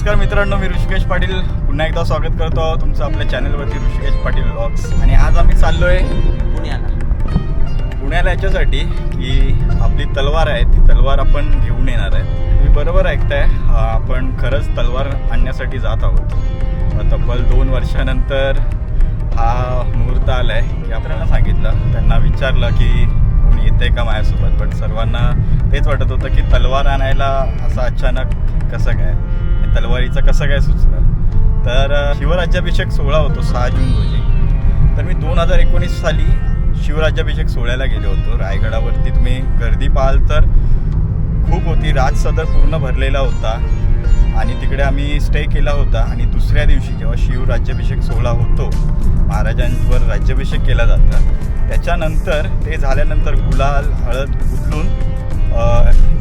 मित्रांनो मी ऋषिकेश पाटील. पुन्हा एकदा स्वागत करतो तुमचं आपल्या चॅनलवरती ऋषिकेश पाटील ब्लॉग्स आणि आज आम्ही चाललोय पुण्याला. पुण्याला याच्यासाठी की आपली तलवार आहे ती तलवार आपण घेऊन येणार आहे. तुम्ही बरोबर ऐकताय आपण खरंच तलवार आणण्यासाठी जात आहोत. तब्बल दोन वर्षानंतर हा मुहूर्त आला आहे की आपल्याला सांगितलं. त्यांना विचारलं की कोणी येते का माझ्यासोबत? बट सर्वांना तेच वाटत होतं की तलवार आणायला असं अचानक कसं काय? तलवारीचं कसं काय सुचलं तर शिवराज्याभिषेक सोहळा होतो सहा जून रोजी. तर मी दोन हजार एकोणीस साली शिवराज्याभिषेक सोहळ्याला गेलो होतो. रायगडावरती तुम्ही गर्दी पाहाल तर खूप होती. राज सदर पूर्ण भरलेला होता आणि तिकडे आम्ही स्टे केला होता. आणि दुसऱ्या दिवशी जेव्हा शिवराज्याभिषेक सोहळा होतो महाराजांवर राज्याभिषेक केला जातं. त्याच्यानंतर ते झाल्यानंतर गुलाल हळद उचलून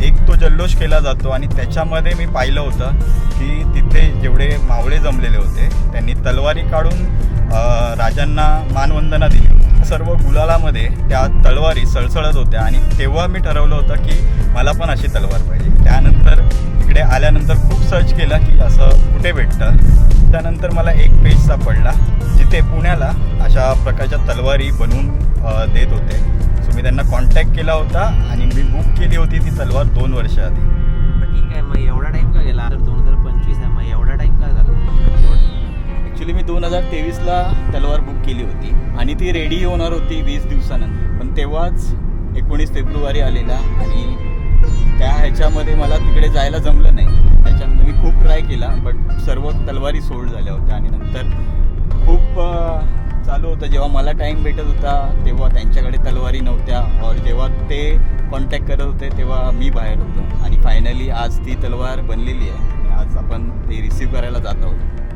एक तो जल्लोष केला जातो आणि त्याच्यामध्ये मी पाहिलं होतं की तिथे जेवढे मावळे जमलेले होते त्यांनी तलवारी काढून राजांना मानवंदना दिली सर्व गुलालामध्ये त्या तलवारी सळसळत होत्या आणि तेव्हा मी ठरवलं होतं की मला पण अशी तलवार पाहिजे. त्यानंतर इकडे आल्यानंतर खूप सर्च केलं की असं कुठे भेटतं. त्यानंतर मला एक पेज सापडला जिथे पुण्याला अशा प्रकारच्या तलवारी बनवून देत होते. सो मी त्यांना कॉन्टॅक्ट केला होता आणि मी बुक केली होती ती तलवार दोन वर्ष आधी. ठीक आहे मग एवढा टाइम का गेला? तर दोन हजार पंचवीस आहे मग एवढा टाइम का झाला? ॲक्च्युली मी दोन हजार तेवीसला तलवार बुक केली होती आणि ती रेडी होणार होती वीस दिवसानंतर. पण तेव्हाच एकोणीस फेब्रुवारी आलेला आणि त्या ह्याच्यामध्ये मला तिकडे जायला जमलं नाही. त्याच्यानंतर मी खूप केला बट सर्व तलवारी सोल्ड झाल्या होत्या आणि नंतर खूप चालू होतं. जेव्हा मला टाईम भेटत होता तेव्हा त्यांच्याकडे तलवारी नव्हत्या. और जेव्हा ते कॉन्टॅक्ट करत होते तेव्हा मी बाहेर होतो. आणि फायनली आज ती तलवार बनलेली आहे. आज आपण ते रिसीव करायला जात आहोत.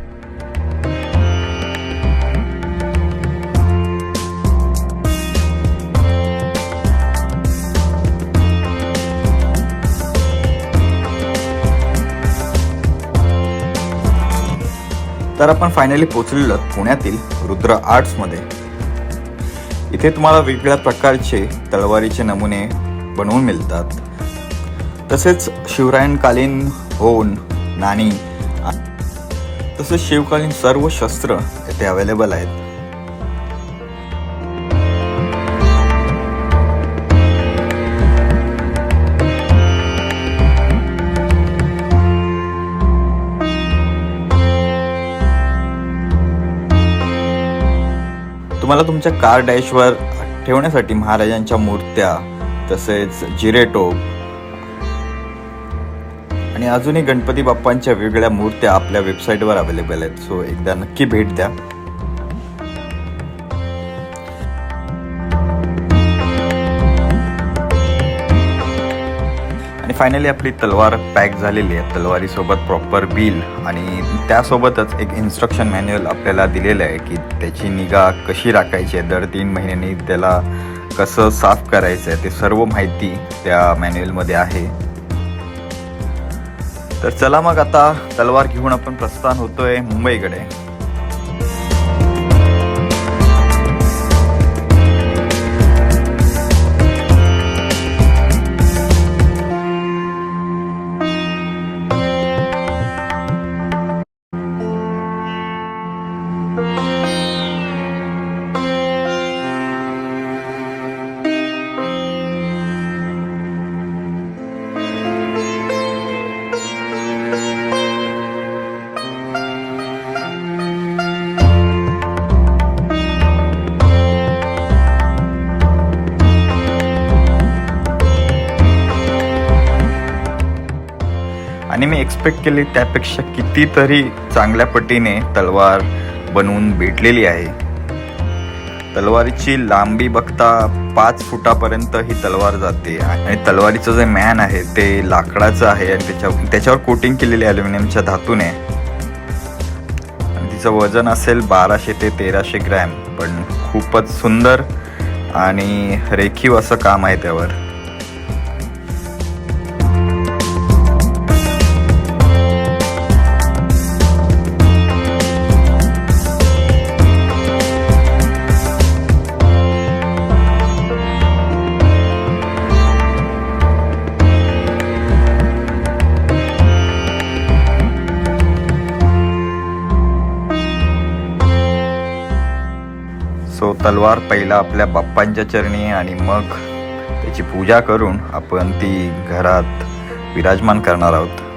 तर आपण फायनली पोचलेलो पुण्यातील रुद्र आर्ट्समध्ये इथे तुम्हाला वेगवेगळ्या प्रकारचे तलवारीचे नमुने बनवून मिळतात. तसेच शिवरायणकालीन होन नाणी तसेच शिवकालीन सर्व शस्त्र येथे अवेलेबल आहेत. तुम्हाला तुमच्या कार डॅशवर ठेवण्यासाठी महाराजांच्या मूर्त्या तसेच जिरेटोप आणि अजूनही गणपती बाप्पांच्या वेगळ्या मूर्त्या आपल्या वेबसाईटवर अवेलेबल आहेत. सो एकदा नक्की भेट द्या. आणि फायनली आपली तलवार पॅक झालेली आहे. तलवारीसोबत प्रॉपर बिल आणि त्यासोबतच एक इन्स्ट्रक्शन मॅन्युअल आपल्याला दिलेलं आहे की त्याची निगा कशी राखायची आहे. दर तीन महिन्यांनी त्याला कसं साफ करायचं आहे ते सर्व माहिती त्या मॅन्युअलमध्ये आहे. तर चला मग आता तलवार घेऊन आपण प्रस्थान होतोय मुंबईकडे. आणि मी एक्सपेक्ट केली त्यापेक्षा कितीतरी चांगल्या पटीने तलवार बनवून भेटलेली आहे. तलवारीची लांबी बघता पाच फुटापर्यंत ही तलवार जाते. आणि तलवारीचं जे मॅन आहे ते लाकडाचं आहे आणि त्याच्या त्याच्यावर कोटिंग केलेली ॲल्युमिनियमच्या धातूने. आणि तिचं वजन असेल बाराशे ते तेराशे ग्रॅम. पण खूपच सुंदर आणि रेखीव असं काम आहे त्यावर. तलवार पहिला आपल्या बाप्पांच्या चरणी आणि मग त्याची पूजा करून आपण ती घरात विराजमान करणार आहोत.